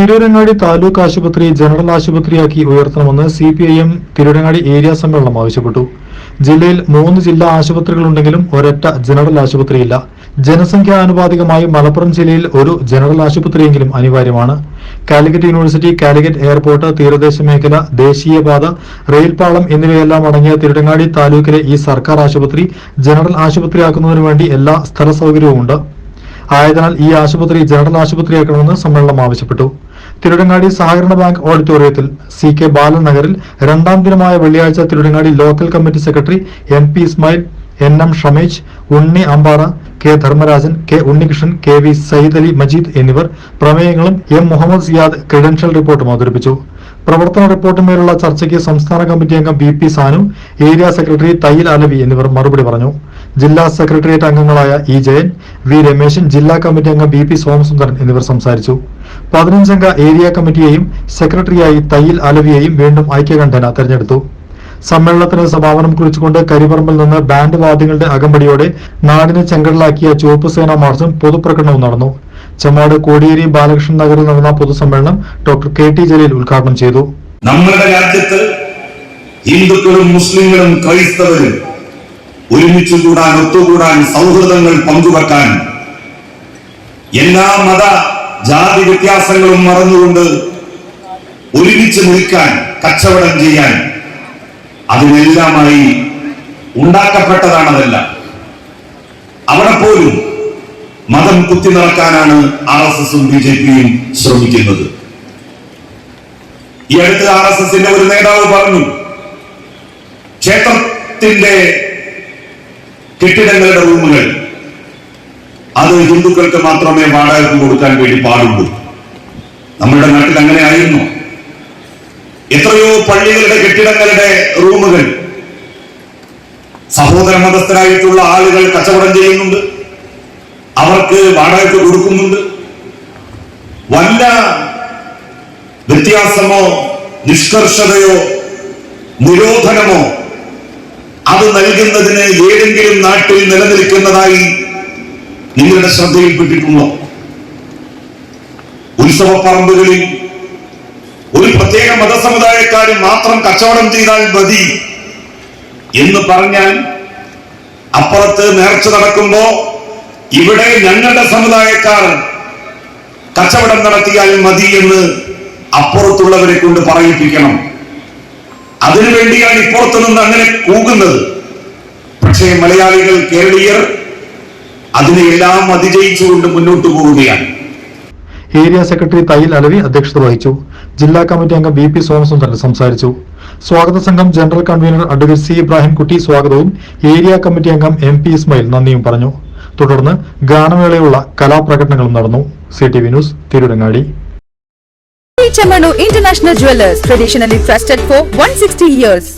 തിരൂരങ്ങാടി താലൂക്ക് ആശുപത്രി ജനറൽ ആശുപത്രിയാക്കി ഉയർത്തണമെന്ന് C P I M Tirurangadi area സമ്മേളനം ആവശ്യപ്പെട്ടു. ജില്ലയിൽ മൂന്ന് ജില്ലാ ആശുപത്രികളുണ്ടെങ്കിലും ഒരൊറ്റ ജനറൽ ആശുപത്രിയില്ല. ജനസംഖ്യാനുപാതികമായി മലപ്പുറം ജില്ലയിൽ ഒരു ജനറൽ ആശുപത്രിയെങ്കിലും അനിവാര്യമാണ്. കാലിക്കറ്റ് യൂണിവേഴ്സിറ്റി കാലിക്കറ്റ് എയർപോർട്ട് തീരദേശ മേഖല ദേശീയപാത റെയിൽപാളം എന്നിവയെല്ലാം അടങ്ങിയ തിരുടങ്ങാടി താലൂക്കിലെ ഈ സർക്കാർ ആശുപത്രി ജനറൽ ആശുപത്രിയാക്കുന്നതിനു വേണ്ടി എല്ലാ സ്ഥല സൗകര്യവുമുണ്ട് ആയതിനാൽ ഈ ആശുപത്രി ജനറൽ ആശുപത്രിയാക്കണമെന്ന് സമ്മേളനം ആവശ്യപ്പെട്ടു. തിരുരങ്ങാടി സഹകരണ ബാങ്ക് ഓഡിറ്റോറിയത്തിൽ സി കെ ബാലൻ നഗറിൽ രണ്ടാം ദിനമായ വെള്ളിയാഴ്ച Tirurangadi local committee secretary M P Ismail N M Shamej Unni Ambara K Dharmarajan K Unnikrishnan K V Sayyid Ali Majeed എന്നിവർ പ്രമേയങ്ങളും എം മുഹമ്മദ് സിയാദ് ക്രെഡൻഷ്യൽ റിപ്പോർട്ടും അവതരിപ്പിച്ചു. പ്രവർത്തന റിപ്പോർട്ടിന്മേലുള്ള ചർച്ചയ്ക്ക് സംസ്ഥാന കമ്മിറ്റി അംഗം V P Sanu area secretary Thayyil Alavi എന്നിവർ മറുപടി പറഞ്ഞു. ജില്ലാ സെക്രട്ടേറിയറ്റ് അംഗങ്ങളായ ഇ ജയൻ വി രമേശൻ ജില്ലാ കമ്മിറ്റി അംഗം ബി പി സോമസുന്ദരൻ എന്നിവർ സംസാരിച്ചു. പതിനഞ്ചംഗ ഏരിയ കമ്മിറ്റിയെയും സെക്രട്ടറിയായി തയ്യിൽ അലവിയെയും വീണ്ടും ഐക്യകണ്ഠന തെരഞ്ഞെടുത്തു. സമ്മേളനത്തിന് സമാപനം കുറിച്ചുകൊണ്ട് കരിപ്പറമ്പിൽ നിന്ന് ബാൻഡ് വാദ്യങ്ങളുടെ അകമ്പടിയോടെ നാടിനെ ചെങ്കടലാക്കിയ ചുവപ്പ് സേനാ മാർച്ചും പൊതുപ്രകടനവും നടന്നു. ചെമ്മാട് കോടിയേരി ബാലകൃഷ്ണൻ നഗറിൽ നടന്ന പൊതുസമ്മേളനം ഡോക്ടർ കെ ടി ജലീൽ ഉദ്ഘാടനം ചെയ്തു. നമ്മുടെ രാജ്യത്ത് ഹിന്ദുക്കളും മുസ്ലിങ്ങളും ക്രൈസ്തവരും ഒരുമിച്ച് കൂടാൻ ഒത്തുകൂടാൻ സൗഹൃദങ്ങൾ പങ്കുവെക്കാൻ എല്ലാ മത ജാതി വ്യത്യാസങ്ങളും മറന്നുകൊണ്ട് ഒരുമിച്ച് നിൽക്കാൻ കച്ചവടം ചെയ്യാൻ അതിനെല്ലാമായി ഉണ്ടാക്കപ്പെട്ടതാണതെല്ലാം അവിടെ പോലും മതം കുത്തി നടക്കാനാണ് ആർ എസ് എസും ബി ജെ പിയും ശ്രമിക്കുന്നത്. ഈ അടുത്ത് ആർ എസ് എസിന്റെ ഒരു നേതാവ് പറഞ്ഞു ക്ഷേത്രത്തിന്റെ കെട്ടിടങ്ങളുടെ റൂമുകൾ അത് ഹിന്ദുക്കൾക്ക് മാത്രമേ വാടകയ്ക്ക് കൊടുക്കാൻ വേണ്ടി പാടുള്ളൂ. നമ്മുടെ നാട്ടിൽ അങ്ങനെ ആയിരുന്നു എത്രയോ പള്ളികളുടെ കെട്ടിടങ്ങളുടെ റൂമുകൾ സഹോദര മതസ്ഥരായിട്ടുള്ള ആളുകൾ കച്ചവടം ചെയ്യുന്നുണ്ട്. അവർക്ക് വാടകയ്ക്ക് കൊടുക്കുന്നുണ്ട്. വല്ല വ്യത്യാസമോ നിഷ്കർഷതയോ നിരോധനമോ അത് നൽകുന്നതിന് ഏതെങ്കിലും നാട്ടിൽ നിലനിൽക്കുന്നതായി നിങ്ങളുടെ ശ്രദ്ധയിൽപ്പെട്ടിട്ടുണ്ടോ? ഉത്സവ പറമ്പുകളിൽ ഒരു പ്രത്യേക മതസമുദായക്കാരും മാത്രം കച്ചവടം ചെയ്താൽ മതി എന്ന് പറഞ്ഞാൽ അപ്പുറത്ത് നേർച്ച നടക്കുമ്പോ ഇവിടെ ഞങ്ങളുടെ സമുദായക്കാർ കച്ചവടം നടത്തിയാൽ മതി എന്ന് അപ്പുറത്തുള്ളവരെ കൊണ്ട് പറയിപ്പിക്കണം. അതിനുവേണ്ടിയാണ് ഇപ്പുറത്ത് നിന്ന് അങ്ങനെ കൂകുന്നത്. പക്ഷേ മലയാളികൾ കേരളീയർ അതിനെല്ലാം അതിജയിച്ചുകൊണ്ട് മുന്നോട്ട് പോവുകയാണ്. ഏരിയ സെക്രട്ടറി തയ്യിൽ അലവി അധ്യക്ഷത വഹിച്ചു. ജില്ലാ കമ്മിറ്റി അംഗം വി പി സോമസുന്ദരൻ സംസാരിച്ചു. സ്വാഗത സംഘം general convener advocate C Ibrahimkutty സ്വാഗതവും ഏരിയ കമ്മിറ്റി അംഗം എം പി ഇസ്മയിൽ നന്ദിയും പറഞ്ഞു. തുടർന്ന് ഗാനമേളയുള്ള കലാപ്രകടനങ്ങളും നടന്നു. C T V news Tirurangadi. Chamano International Jewelers, traditionally trusted for 160 years.